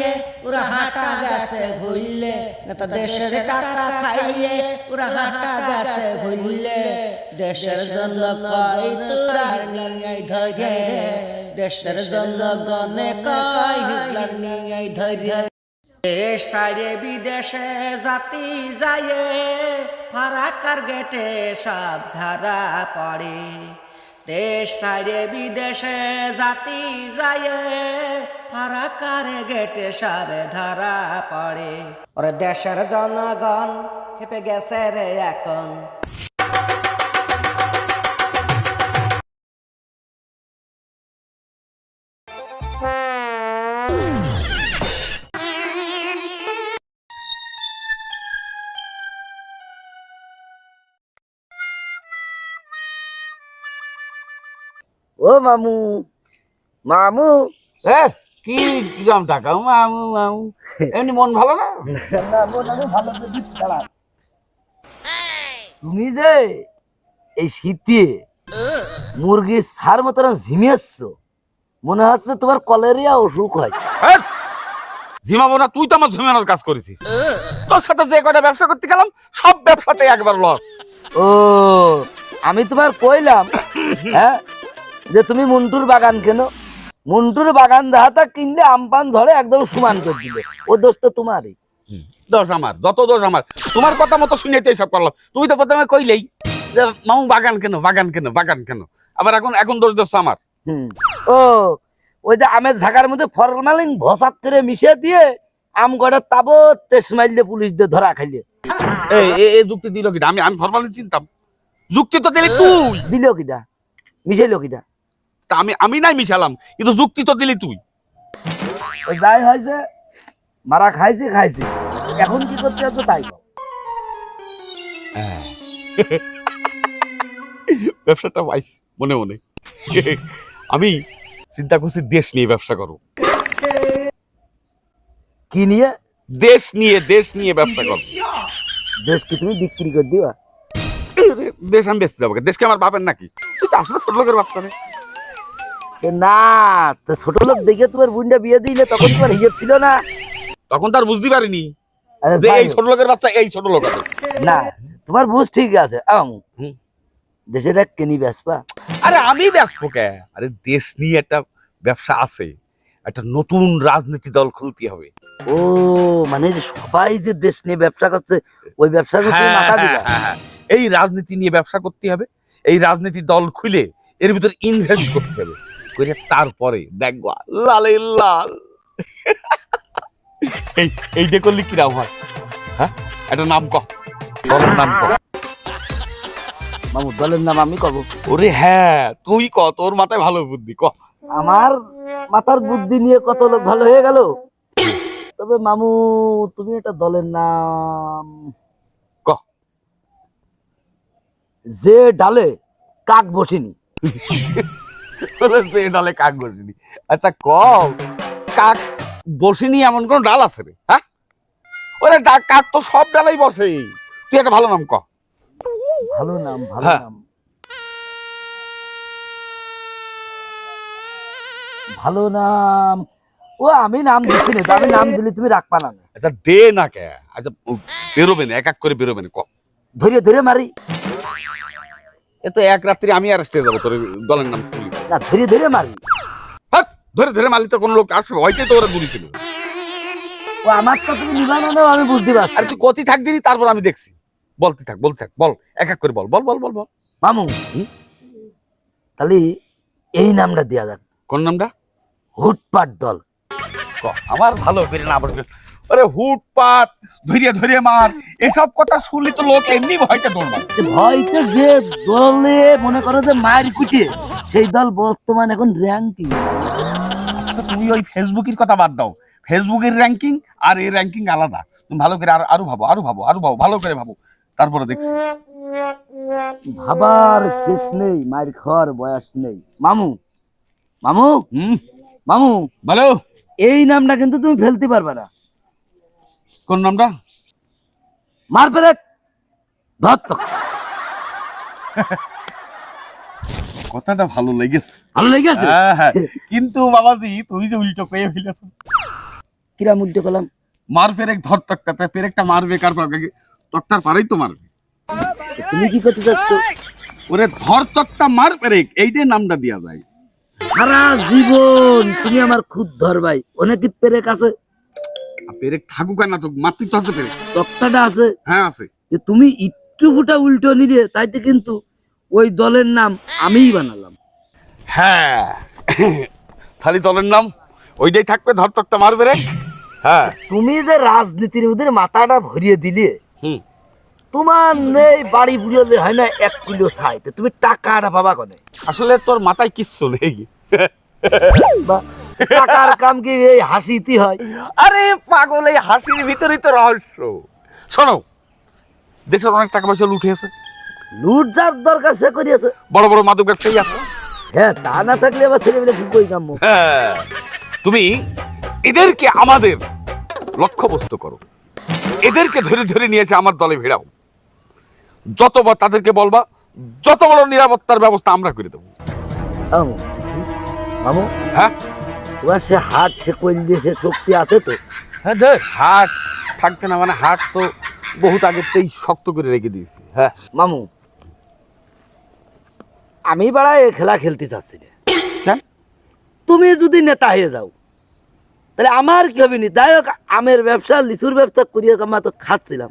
খাইয়ে, ওরা হাঁটা গেছে দেশের টাকা খাইয়ে, ওরা হাঁটা গেছে দেশের জন্য কই তোরা ধরে, দেশের জন্য গনে কই ধরে। দেশ ছাড়ে, বিদেশে জাতি যায় ফারাকার গেটে সব ধারা পড়ে। দেশ সাইরে বিদেশে জাতি যায় ফারাকারে গেটে সারে ধারা পড়ে। ওরে দেশের জনগণ খেপে গেছে রে এখন। ও মামু মামু। এ, কি কিরম টাকা? মামু মামু। এমনি মন ভালো না? ভালো। তুমি যে এই শীতে মুরগির সার মতন ঝিমিয়েছ মনে হচ্ছে তোমার কলেরিয়া অসুখ হয়েছে ঝিমাবো না তুই তো আমার ঝিমানোর কাজ করেছিস। তোর সাথে যে কয়টা ব্যবসা করতে গেলাম সব ব্যবসাতে একবার লস ও আমি তোমার কইলাম হ্যাঁ? যে তুমি মন্টুর বাগান কেন? মন্টুর বাগান দেখাটা কিনলে আমপান ধরে একদম সমান করে দিলে ও দোষ তো তোমারই। দোষ আমার যত দোষ আমার। তোমার কথা মতো শুনে তো এইসব করলাম। তুমি তো প্রথমে কইলেই যে মামু বাগান কেন বাগান কেন বাগান কেন? আবার এখন এখন দোষ দোষ আমার। ও ওই যে আমের ঝাঁকার মধ্যে ফরমালিন ভসাত করে মিশিয়ে দিয়ে আম গড়ে তাবো তেস মাইলে পুলিশ দিয়ে ধরা খাইলে। এই এ- এ যুক্তি দিল কিনা আমি আমি ফরমালি চিনতাম। যুক্তি তো দিলি তুই। দিল কিটা মিশাইল কিটা তা আমি আমি নাই মিশালাম কিন্তু যুক্তি তো দিলি তুই। যাই হয়েছে মারা খাইছে খাইছে। এখন কি করতে হবে তাই ব্যবসাটা পাইস মনে মনে। আমি চিন্তা করছি দেশ নিয়ে ব্যবসা করো কি নিয়ে? দেশ নিয়ে দেশ নিয়ে ব্যবসা করো দেশ কি তুমি বিক্রি করে দিবা? দেশ আমি বেচতে যাব। দেশকে আমার বাপের নাকি? তুই তো আসলে ছোট লোকের বাচ্চা না তো ছোট লোক দেখে তোমার বুনটা বিয়ে দিলে তখন তোমার হিসেব ছিল না? তখন তার বুঝতে পারিনি যে এই ছোট লোকের বাচ্চা এই ছোট লোক না তোমার বুঝ ঠিক আছে। আম দেশের এক কেনি বেসপা আরে আমি ব্যস্ত কে? আরে দেশ নিয়ে একটা ব্যবসা আছে। একটা নতুন রাজনীতি দল খুলতে হবে। ও মানে সবাই যে দেশ নিয়ে ব্যবসা করছে ওই ব্যবসা করতে হ্যাঁ, মাথা হ্যাঁ, দিবা। হ্যাঁ। এই রাজনীতি নিয়ে ব্যবসা করতে হবে। এই রাজনীতি দল খুলে এর ভিতর ইনভেস্ট করতে হবে। করে তারপরে দেখবা লালে লাল। এই এইটা করলে কিরাম হয়? হ্যাঁ? একটা নাম ক দলের নাম ক মামু দলের নাম আমি কব? ওরে হ্যাঁ তুই ক তোর মাথায় ভালো বুদ্ধি ক আমার মাথার বুদ্ধি নিয়ে কত লোক ভালো হয়ে গেল? তবে মামু তুমি একটা দলের নাম। ক। যে ডালে কাক বসেনি। ডালে কাক বসিনি। আচ্ছা ক কাক বসিনি এমন কোন ডাল আছে রে হ্যাঁ? ওরে ডা- কাক তো সব ডালাই বসে। তুই একটা ভালো নাম ক ভালো নাম ভালো হ্যাঁ। নাম। ভালো নাম। ও আমি নাম দিচ্ছি না তো আমি নাম দিলে তুমি রাখবা না। আচ্ছা দে না কে। আচ্ছা বেরোবে না এক এক করে বেরোবে না ক ধরে ধরে মারি। এ তো এক রাত্রি আমি অ্যারেস্টে যাব তোর দলের নাম শুনলি। না ধরে ধরে মারি। হাট, ধরে ধরে মারলি তো কোনো লোক আসবে হয়তো তো ওরা গুলি ছিল ও আমার তো তুমি নিবা না নাও, আমি বুঝতে পারছি। আর তুই কতি থাক দিনি তারপর আমি দেখছি। বলতে থাক বলতে থাক বল এক এক করে বল বল বল বল বল। মামু? তাহলে এই নামটা দেয়া যাক। কোন নামটা? হুটপাট দল। ক, আমার ভালো বেরে না আরে হুট পাট ধরিয়ে ধরিয়ে মার। এসব কথা শুনলি তো লোক এমনি ভয়টা দৌড়বান যে ভয়তে যে দলে মনে করো যে মায়ের কুটিয়ে সেই দল বর্তমান এখন র্যাঙ্কিং আচ্ছা, তুমি ওই ফেসবুকের কথা বাদ দাও। ফেসবুকের র্যাঙ্কিং আর এই র্যাঙ্কিং আলাদা। তুমি ভালো করে আর আরও ভাবো আরও ভাবো আরও ভাবো ভালো করে ভাবো। তারপরে দেখছি। ভাবার শেষ নেই মায়ের খাওয়ার বয়স নেই। মামু মামু হুম? মামু বলো। এই নামটা কিন্তু তুমি ফেলতে পারবে না। কোন নামটা? মার পেরে তো। কথাটা ভালো লেগেছে। ভালো লেগেছে? হ্যাঁ হ্যাঁ। কিন্তু বাবাজি তুই যে উল্টো কয়ে ফেলেছ। কিরাম উল্টো করলাম? মার পেরেক ধর তক্তাতে পেরেকটা মারবে কার পারবে তক্তার পারেই তো মারবে। তুমি কি করতে চাচ্ছ ওরে ধর তক্তা মার পেরেক এইটাই নামটা দেওয়া যায়। সারা জীবন তুমি আমার খুদ ধর ভাই অনেক পেরেক আছে পেরেক থাকুক আর না তো মাতৃ তো আছে পেরেক। তক্তাটা আছে? হ্যাঁ আছে। যে তুমি একটু ফুটা উল্টো নিলে তাইতে কিন্তু ওই দলের নাম আমিই বানালাম। হ্যাঁ। খালি দলের নাম ওইটাই থাকবে ধর তক্তা মার পেরেক। হ্যাঁ। তুমি যে রাজনীতির মধ্যে মাথাটা ভরিয়ে দিলে হুম। তোমার নেই বাড়ি বুড়িয়ে হয় না এক কিলো ছাই তুমি টাকাটা পাবা কনে? আসলে তোর মাথায় কিচ্ছু নেই। বা টাকার কাম কি এই হাসিতে হয়? আরে পাগল এই হাসির ভিতরেই তো রহস্য। শোনো দেশের অনেক টাকা পয়সা লুটে আছে লুট যার দরকার সে করিয়াছে। বড় বড় মাদক ব্যবসায়ী আছে। হ্যাঁ তা না থাকলে আবার ছেলেমেলে ভুকই কাম্য? হ্যাঁ, তুমি এদেরকে আমাদের লক্ষ্যবস্তু করো। এদেরকে ধরে ধরে নিয়ে এসে আমার দলে ভিড়াও। যতবার তাদেরকে বলবা যত বড় নিরাপত্তার ব্যবস্থা আমরা করে দেবো। মামু হ্যাঁ? তোমার সে হাত সে দিয়ে সে শক্তি আছে তো। হ্যাঁ ধর হাট থাকবে না মানে হাট তো বহুত আগেতেই শক্ত করে রেখে দিয়েছি হ্যাঁ। মামু আমি বাড়া এ খেলা খেলতে চাচ্ছি না। কেন? তুমি যদি নেতা হয়ে যাও তাহলে আমার কি হবে নি? যাই হোক আমের ব্যবসা লিচুর ব্যবসা করিয়া কামা তো খাচ্ছিলাম।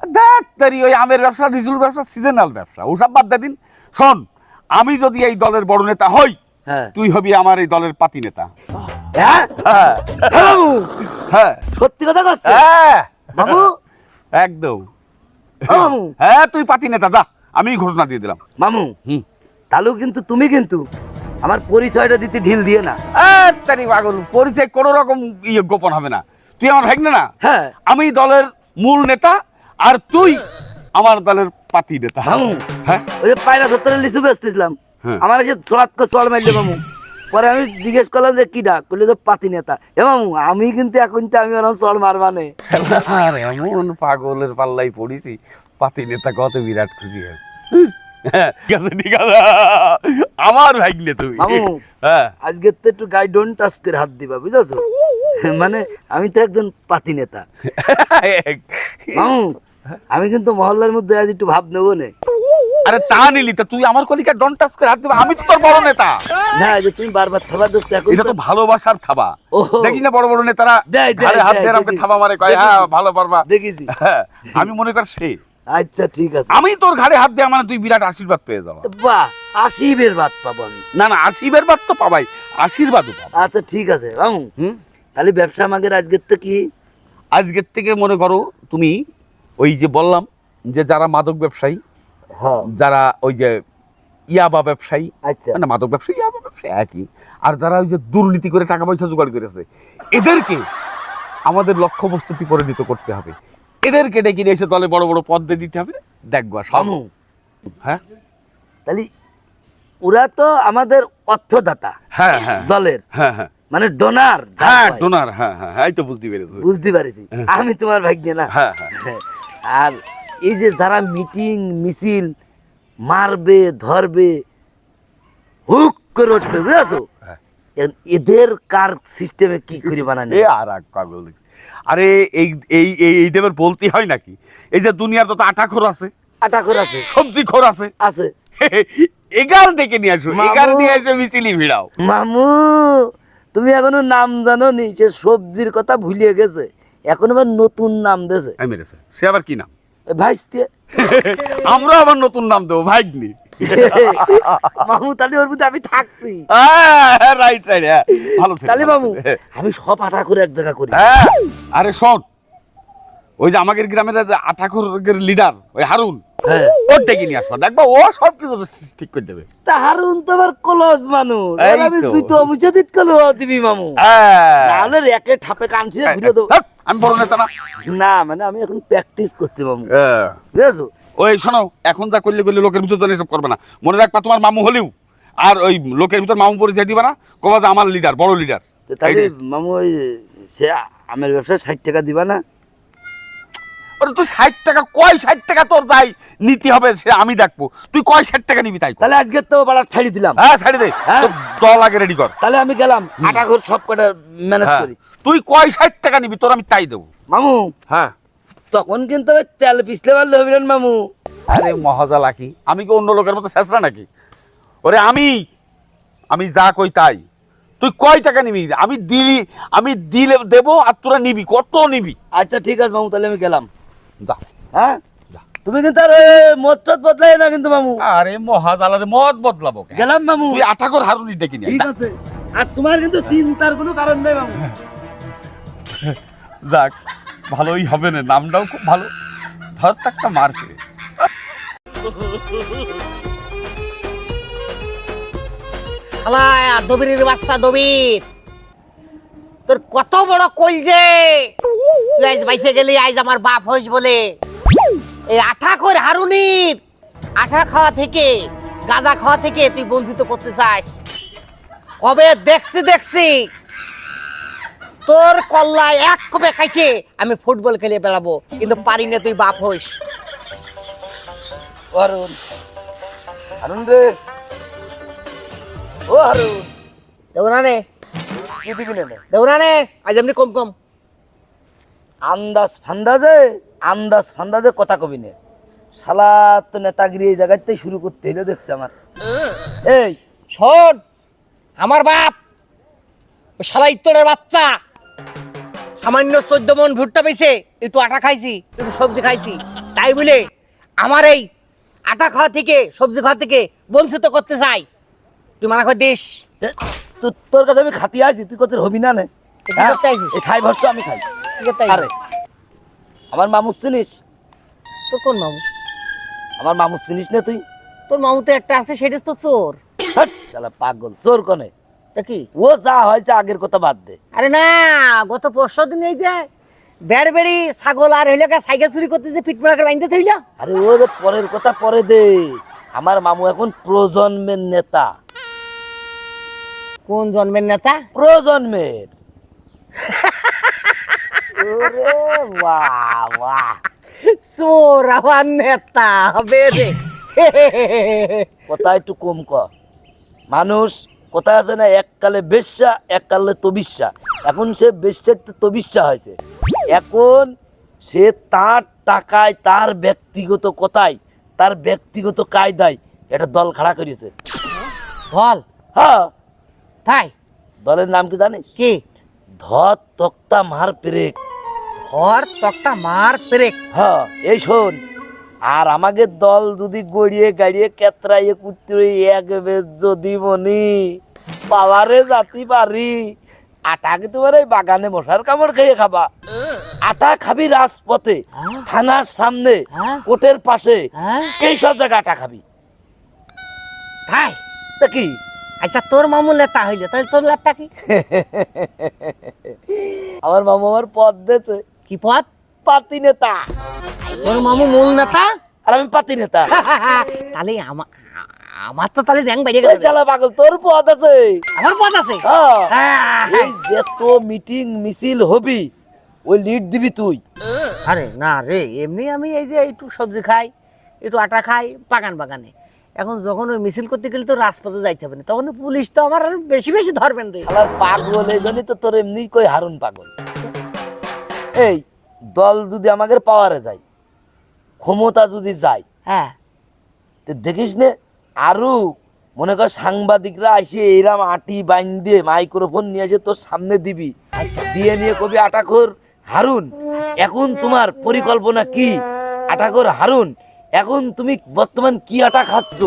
দেখ তারি ওই আমের ব্যবসা রিজুর ব্যবসা সিজনাল ব্যবসা। ওসব বাদ দে দিন। শোন আমি যদি এই দলের বড় নেতা হই তুই হবি আমার এই দলের পাতি নেতা। হ্যাঁ? হ্যাঁ, হ্যাঁ সত্যি কথা কচ্ছে হ্যাঁ। মামু একদম। হ্যাঁ তুই পাতি নেতা যা। আমি ঘোষণা দিয়ে দিলাম। মামু হুম। তাহলেও কিন্তু তুমি কিন্তু আমার পরিচয়টা দিতে ঢিল দিয়ে না। তারি পাগল পরিচয় কোনো রকম ইয়ে গোপন হবে না। তুই আমার ভাগ্নে না? হ্যাঁ। আমি দলের মূল নেতা আর তুই আমার দলের পাতি নেতা। হ্যাঁ। ওই যে পায়রা সত্তরের লিচু বেচতেছিলাম হ্যাঁ। আমার এসে চড়াত করে চড় মারলে মামু। পরে আমি জিজ্ঞেস করলাম যে কি ডাক বললে যে পাতি নেতা। এ মামু আমি কিন্তু এখন তো আমি ওরকম চড় মারবানে আর এমন পাগলের পাল্লাই পড়েছি। পাতি নেতা কত বিরাট খুশি হয় হ্যাঁ, ঠিক আছে ঠিক আছে। আমার ভাগ্নে তুমি। মামু হ্যাঁ। আজকে তো একটু গাই ডোন্ট টাচ করে হাত দিবা বুঝেছ? মানে আমি তো একজন পাতি নেতা। মামু আমি কিন্তু মহল্লার মধ্যে আজ একটু ভাব নেব না। আরে তা নিলি তা তুই আমার কলিকা ডন টাচ করে হাত দিবা আমি তো তোর বড় নেতা। না যে তুমি বারবার থাবা দিচ্ছ এখন এটা তো ভালোবাসার থাবা। দেখিস না বড় বড় নেতারা ঘাড়ে হাত দেয়, আমাকে থাবা মারে কয় হ্যাঁ ভালো পারবা। দেখেছি হ্যাঁ, আমি মনে কর সে। আচ্ছা ঠিক আছে। আমি তোর ঘাড়ে হাত দিয়ে মানে তুই বিরাট আশীর্বাদ পেয়ে তো বাহ আশিবের বাদ পাবো আমি। না না আশীর্বাদ তো পাবাই আশীর্বাদও পাবা। আচ্ছা ঠিক আছে হুম? তাহলে ব্যবসা আমাদের আজকের তো কি? আজকের থেকে মনে করো তুমি ওই যে বললাম যে যারা মাদক ব্যবসায়ী যারা ওই যে ইয়াবা ব্যবসায়ী আচ্ছা। মানে মাদক ব্যবসায়ী ইয়াবা ব্যবসায়ী একই। আর যারা ওই যে দুর্নীতি করে টাকা পয়সা জোগাড় করেছে এদেরকে আমাদের লক্ষ্যবস্তুতি পরিণত করতে হবে। এদেরকে ডেকে নিয়ে এসে দলে বড় বড় পদ দিয়ে দিতে হবে। দেখবা হ্যাঁ? তাহলে ওরা তো আমাদের অর্থদাতা হ্যাঁ হ্যাঁ। দলের। হ্যাঁ হ্যাঁ। মানে ডোনার হ্যাঁ ডোনার হ্যাঁ হ্যাঁ হ্যাঁ এই তো বুঝতে পেরেছি। বুঝতে পারিছি। আমি তোমার ভাগ্যে না। হ্যাঁ হ্যাঁ। আর এই যে যারা মিটিং মিছিল মারবে ধরবে হুক করে উঠবে বুঝেছ? হ্যাঁ। এদের কার সিস্টেমে কি করে বানানি আর এক পাগল আরে এই এই এই টাইপের বলতে হয় নাকি? এই যে দুনিয়ার তো আটা খোর আছে আটা করে আছে। সবজি খোর আছে। আছে এগার ডেকে নিয়ে আসো। এগার নিয়ে আসো মিছিলি ভিড়াও। মামু তুমি এখনও নাম জানো নি সে সবজির কথা ভুলিয়ে গেছে। এখন আবার নতুন নাম দেছে সে আবার কি নাম? ভাইস্তে। আমরা আবার নতুন নাম দেবো ভাইগনি মামু তাহলে ওর মধ্যে আমি থাকছি। রাইট রাইট হ্যাঁ ভালো তাহলে ভালো মামু আমি সব আটা করে এক জায়গা করি। হ্যাঁ আরে শোন ওই যে আমাদের গ্রামের লিডার ওই হারুন হ্যাঁ ওর ডেকে নিয়ে আসবা? দেখবা ও সব কিছু ঠিক করে দেবে। তা হারুন তো আবার কলস মানুষ। আমি তো। সুতো মুছে দিত কলো দিবি মামু। হ্যাঁ। নাহলে রেকে ঠাপে কানছি ঘুরে দেবো। আমি বড় নেতা না। না মানে আমি এখন প্র্যাকটিস করছি মামু। হ্যাঁ। বুঝেছ? ওই শোনো এখন যা করলে করলে লোকের ভিতর এসব করবে না। মনে রাখবা তোমার মামু হলেও আর ওই লোকের ভিতর মামু পরিচয় দিবা না কবা যে আমার লিডার বড় লিডার তাহলে মামু ওই সে আমের ব্যবসায় ষাট টাকা দিবা না? ওরে তুই ষাট টাকা কয় ষাট টাকা তোর যাই? নিতে হবে সে আমি দেখব। তুই কয় ষাট টাকা নিবি তাই তাহলে আজকে তো বাড়া ছাড়ি দিলাম। হ্যাঁ ছাড়ি দে। হ্যাঁ। দল আগে রেডি কর। তাহলে আমি গেলাম আটা ঘর সব কটা ম্যানেজ। করি। তুই কয় ষাট টাকা নিবি তোর আমি তাই দেবো। মামু হ্যাঁ। তখন কিন্তু তেল পিছলে পারলে হবে মামু। আরে মহাজা লাকি আমি কি অন্য লোকের মতো শেষরা নাকি? ওরে আমি আমি যা কই তাই। তুই কয় টাকা নিবি? আমি দিলি আমি দিলে দেবো আর তোরা নিবি। কত নিবি? আচ্ছা ঠিক আছে মামু তাহলে আমি গেলাম। যা। হ্যাঁ? তুমি কিন্তু আর মদ টদ বদলাই না কিন্তু মামু। আরে মহাজালারে মদ বদলাবো গেলাম মামু। তুই আঠা কর হারুনি ডেকে নিয়ে ঠিক আছে। আর তোমার কিন্তু চিন্তার কোনো কারণ নেই মামু। যাক ভালোই হবে না নামটাও খুব ভালো। ধর একটা মার খেয়ে। হালায় দবিরের বাচ্চা দবির। তোর কত বড় কইল যে তুই আজ বাইসে গেলি আজ আমার বাপ হইস বলে। এই আঠা কর হারুনির। আঠা খাওয়া থেকে গাঁজা খাওয়া থেকে তুই বঞ্চিত করতে চাস। কবে দেখছি দেখছি। তোর কল্লায় এক কবে কাইছে আমি ফুটবল খেলে বেড়াবো কিন্তু পারি না তুই বাপ হইস হারুন। হারুন রে। ও হারুন। দেবো না কি দিবি না দেবো না। আজ এমনি কম কম। আন্দাজ ফান্দাজে আন্দাজ ফান্দাজে কথা কবি নে। শালা তো নেতাগিরি এই জায়গাতেই শুরু করতে হইল দেখছে আমার। এই শোন আমার বাপ ও শালা ইত্তরের বাচ্চা সামান্য চোদ্দ মন ভুট্টা পেয়েছে একটু আটা খাইছি একটু সবজি খাইছি। তাই বলে আমার এই আটা খাওয়া থেকে সবজি খাওয়া থেকে বঞ্চিত করতে চাই। তুই মানা করে দিস? তোর কাছে আমি খাতি আছি তুই কত হবি না নে? হ্যাঁ? আমি খাই। আরে। আমার মামু চিনিস? তোর কোন মামু? আমার মামু চিনিস না তুই? তোর মামু তো একটা আছে সেটা তো চোর। হাট, শালা পাগল চোর কনে? তা কি? ও যা হয়েছে আগের কথা বাদ দে। আরে না গত পরশু দিন এই যে ছাগল আর হইলে সাইকেল চুরি করতে যে করে বাইন্দে থইল। আরে ও যে পরের কথা পরে দে। আমার মামু এখন প্রজন্মের নেতা। কোন জন্মের নেতা? প্রজন্মের। বাহ। চোর আমার নেতা হবে রে। কথা একটু কম ক। মানুষ কথা আছে না এককালে বেশ্যা এককালে তবিশ্যা। এখন সে বেশ্যার তবিশ্যা হয়েছে। এখন সে তার টাকায় তার ব্যক্তিগত কথায় তার ব্যক্তিগত কায়দায় এটা দল খাড়া করেছে। বল হ্যাঁ। তাই? দলের নাম কি জানিস? কি? ধর তক্তা মার পেরেক। ঘর তক্তা মার পেরেক। হ্যাঁ এই শোন আর আমাকে দল যদি গড়িয়ে গাড়িয়ে কেতরাইয়ে কুত্তরে এক বেশ যদি মনি পাওয়ারে যাতি পারি। আটা কি তোমার এই বাগানে মশার কামড় খেয়ে খাবা? আটা খাবি রাজপথে? থানার সামনে? কোর্টের পাশে এই সব জায়গায় আটা খাবি। তাই? তা কি? আচ্ছা তোর মামু নেতা হইলে তাহলে তোর লাভটা কি? আমার মামু আমার পথ দিয়েছে। কি পথ পাতি নেতা। তোর মামু মূল নেতা? আর আমি পাতি নেতা। তাহলে আমা- আমার তো তাহলে র্যাঙ্ক বাইরে গেল। চালা পাগল তোর পদ আছে। আমার পথ আছে? হ্যাঁ। হ্যাঁ। এই যত মিটিং মিছিল হবি ওই লিড দিবি তুই। আরে না রে এমনি আমি এই যে একটু সবজি খাই একটু আটা খাই বাগান বাগানে। এখন যখন ওই মিছিল করতে গেলে তো রাজপথে যাইতে হবে না তখন পুলিশ তো আমার বেশি বেশি ধরবেন তুই। পাগল এই জন্যই তো তোর এমনি কই হারুন পাগল। এই দল যদি আমাদের পাওয়ারে যায় ক্ষমতা যদি যায় হ্যাঁ। দেখিস নে আরও মনে কর সাংবাদিকরা এসে এইরাম আটি বাইন দিয়ে মাইক্রোফোন নিয়ে এসে তোর সামনে দিবি। দিয়ে নিয়ে কবি আটাখোর হারুন এখন তোমার পরিকল্পনা কি? আটাখোর হারুন এখন তুমি বর্তমান কি আটা খাচ্ছ?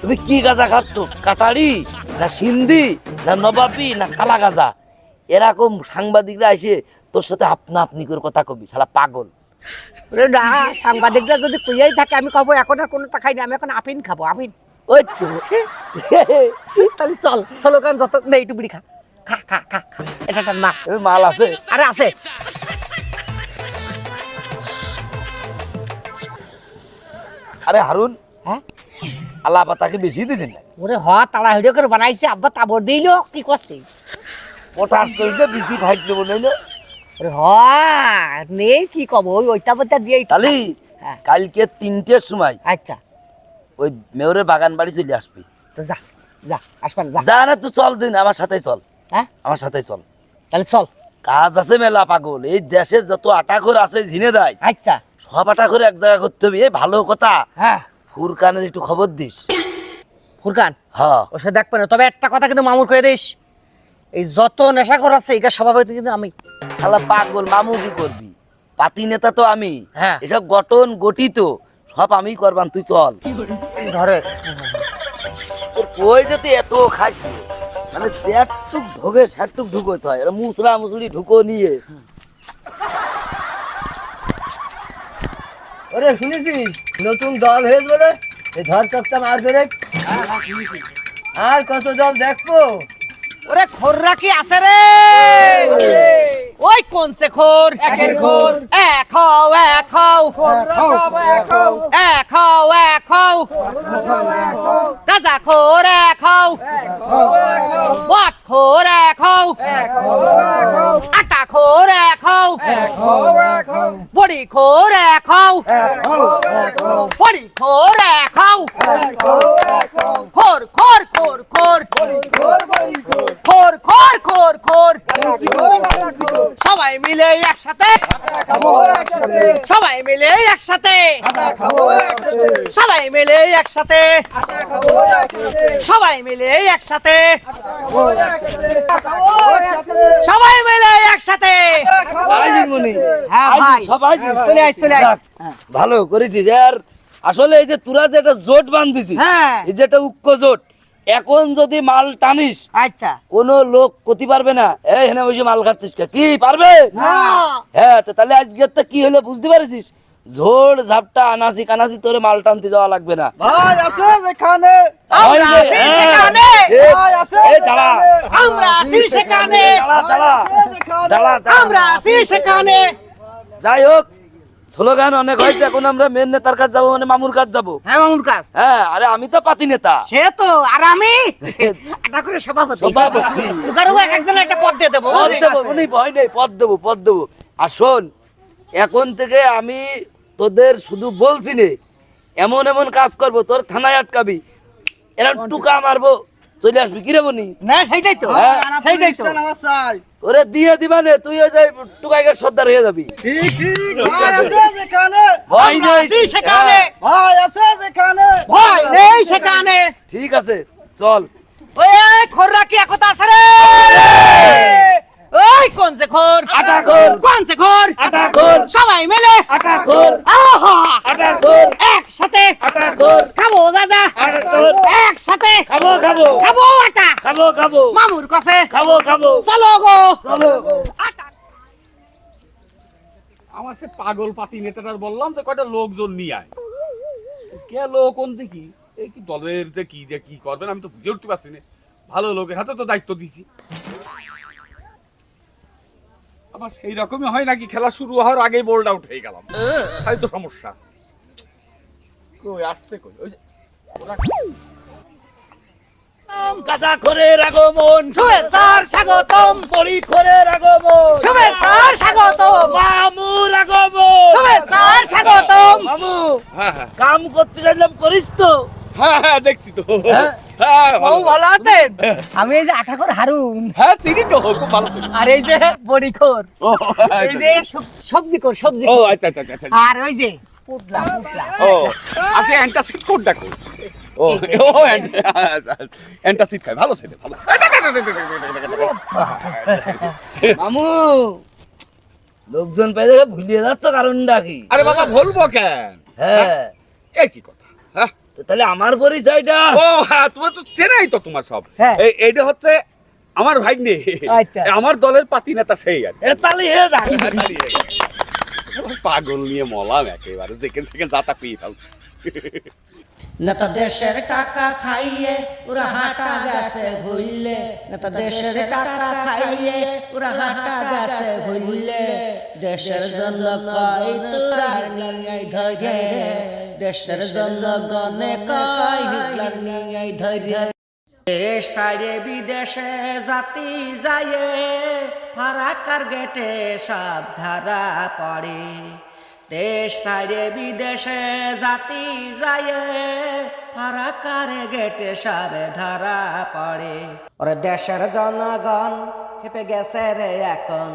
তুমি কি গাজা খাচ্ছ? কাটারি না সিন্ধি না নবাবি না কালা গাঁজা এরকম সাংবাদিকরা এসে তোর সাথে আপনা আপনি করে কথা কবি শালা পাগল। না সাংবাদিকরা যদি কুইয়াই থাকে আমি খাব এখন আর কোনো খাই না আমি এখন আপিন খাব আপিন ওই তো। তাহলে চল স্লোগান যত নেই একটু বিড়ি খা। খা খা খা। এটা না মাল। আছে। আরে আছে। আরে হারুন হ্যাঁ? আল্লাহ পাতাকে বেশি দিয়েছেন না। ওরে হ তাড়া হিডিও করে বানাইছে আব্বা তাবর দিল কি করছে? পটাশ করিতে বেশি ফাইট নেব আরে হ্যাঁ নেই কি কব? ওই ওইটা বইটা দিয়ে তালি হ্যাঁ। কালকে তিনটের সময় আচ্ছা। ওই মেয়রের বাগান বাড়ি চলে আসবি। তো যা যা আসবেন যা। যা না তুই চল দিন আমার সাথে চল। হ্যাঁ? আমার সাথে চল। তাহলে চল। কাজ আছে মেলা পাগল এই দেশে যত আটাখোর আছে ঝিনে দেয়। আচ্ছা। সব আটাখোর এক জায়গা করতে হবে এই ভালো কথা। হ্যাঁ। ফুরকানের একটু খবর দিস। ফুরকান? হ্যাঁ। ও সে দেখবে না তবে একটা কথা কিন্তু মামুর কয়ে দিস। এই যত নেশা করাচ্ছে এটা সভাপতি কিন্তু আমি শালা পাগল মামু কি করবি? পাতি নেতা তো আমি। হ্যাঁ। এসব গঠন গঠিত সব আমি করবান তুই চল। ধরে। কই যে তুই এত খাস মানে স্যাটটুক ঢোকে স্যাটটুক ঢুকোতে হয়। মুসরা মুসুরি ঢুকো নিয়ে। ওরে শুনেছিস? নতুন দল হয়েছে বলে? এই ধর চপ্তা মার ধরে। আর কত দল দেখব? ওরে খোররা কি আছে রে? ওই কোন সে খোর? একের খোর। এক হও এক হও। এক হও এক হও। গাজা খোর এক হও। বাট খোর এক আটা খোর খাও বড়ি খোর খাও বড়ি খোর খাও খোর খোর খোর খোর। খোর খোর। খোর খোর সবাই মিলে একসাথে। সবাই মিলে একসাথে। সবাই মিলে একসাথে। সবাই মিলে একসাথে। সবাই মিলে একসাথে। হ্যাঁ, ভাই। সব চলে আয়, চলে আয়। ভালো করেছিস। আর আসলে এই যে তোরা যে একটা জোট বান্ধিছিস হ্যাঁ। এই যে একটা উক্ক জোট এখন যদি মাল টানিস আচ্ছা। কোন লোক ক্ষতি পারবে না। এই হেনে বসে মাল খাচ্ছিস কি? পারবে? হ্যাঁ তো তাহলে আজকে তো কি হলো বুঝতে পারছিস? ঝোড় ঝাপটা আনাসি কানাসি তোরে মাল টানতে যাওয়া লাগবে না। ভাই আছে যেখানে। আমরা আছি হ্যাঁ। সেখানে। ভাই আছে এই দাঁড়া। আমরা আছি সেখানে। দাঁড়া দাঁড়া। দাঁড়া দাঁড়া। আমরা আছি সেখানে। যাই হোক স্লোগান অনেক হয়েছে এখন আমরা মেন নেতার কাছে যাব মানে মামুর কাছে যাব। হ্যাঁ মামুর কাজ হ্যাঁ আরে আমি তো পাতি নেতা। সে তো আর আমি? এটা করে সভাপতি। সভাপতি। তোকারও একজন একটা পদ দিয়ে দেবো পদ দেবো উনি ভয় নেই পদ দেবো পদ দেবো। আর শোন এখন থেকে আমি তোদের শুধু বলছি নে এমন এমন কাজ করব তোর থানায় আটকাবি। এরকম টুকা মারবো চলে আসবি। কিরে বনি? না সেইটাই তো। হ্যাঁ, সেইটাই তো তোরে দিয়ে দিবা নে তুই ওই যে টুকাইকে সর্দার হয়ে যাবি। ঠিক ঠিক ভাই আছে ভয় নেই সেখানে। হ্যাঁ, আছে যেখানে? ভয় নেই সেখানে। ঠিক আছে চল। ওই খোররা কি একতা আছে রে। ওই কোন সে খোর আটা খোর। কোন সে খোর আটা খোর। সবাই মিলে আটা খোর আহা! আটা খোর একসাথে আটা খোর খাব দাদা। আটা খোর একসাথে খাব খাব। খাব আটা। খাব খাব। মামুর কাছে। খাব খাব। চলো গো। চলো আটা। আমার সে পাগল পাতি নেতাটার বললাম যে কয়টা লোকজন নিয়ে আয়। কে লোক কোন দেখি এই কি দলের যে কি যে কি করবেন আমি তো বুঝে উঠতে পারছি না। ভালো লোকের হাতে তো দায়িত্ব দিছি। আবার সেই রকমই হয় নাকি খেলা শুরু হওয়ার আগেই বোল্ড আউট হয়ে গেলাম। তাই তো সমস্যা। কই আসছে কই? ওই কাঁচা খরের আগমন শুভেচ্ছার স্বাগতম। বড়ি খরের আগমন শুভেচ্ছার স্বাগতম। মামুর আগমন শুভেচ্ছার স্বাগতম। মামু হ্যাঁ হ্যাঁ। কাম করতে চাইলাম করিস তো। হ্যাঁ হ্যাঁ দেখছি তো হ্যাঁ? হ্যাঁ ভালো ভালো আছেন আমি এই যে আঠাকর হারুন হ্যাঁ চিনি তো খুব ভালো আর এই যে বড়িখোর এই যে সবজি কর সবজি ও আচ্ছা আচ্ছা আচ্ছা আর ওই যে পুটলা পুটলা ও আচ্ছা অ্যান্টাসিড কোন ও ও অ্যান্টাসিড খায় ভালো ছেলে ভালো মামু লোকজন পেয়ে ভুলিয়ে যাচ্ছ কারণটা কি আরে বাবা বলব কেন হ্যাঁ এই কি কথা হ্যাঁ তাহলে আমার পরিচয়টা? ও হ্যাঁ তোমার তো চেনাই তো তোমার সব। হ্যাঁ। এইটা হচ্ছে আমার ভাগ্নে। আচ্ছা। আমার দলের পাতি নেতা সেই আর তালি হে যা পাগল নিয়ে মলাম একেবারে যেখানে সেখানে যাতা পেয়ে ফেলছে। নেতা দেশের টাকা খাইয়ে ওরা হাঁটা গেছে ভুললে নেতা দেশের টাকা খাইয়ে ওরা হাঁটা গেছে ভুললে দেশের জন্য কই তোরা নিয়ে ধরে দেশের জনগণে কই হিটলার নিয়ে দেশ ছাড়ে বিদেশে জাতি যায় ফারাকার গেটে সব ধারা পড়ে। দেশ ছাড়ে বিদেশে জাতি যায় ফারাকার গেটে সব ধারা পড়ে। ওরে দেশের জনগণ খেপে গেছে রে এখন।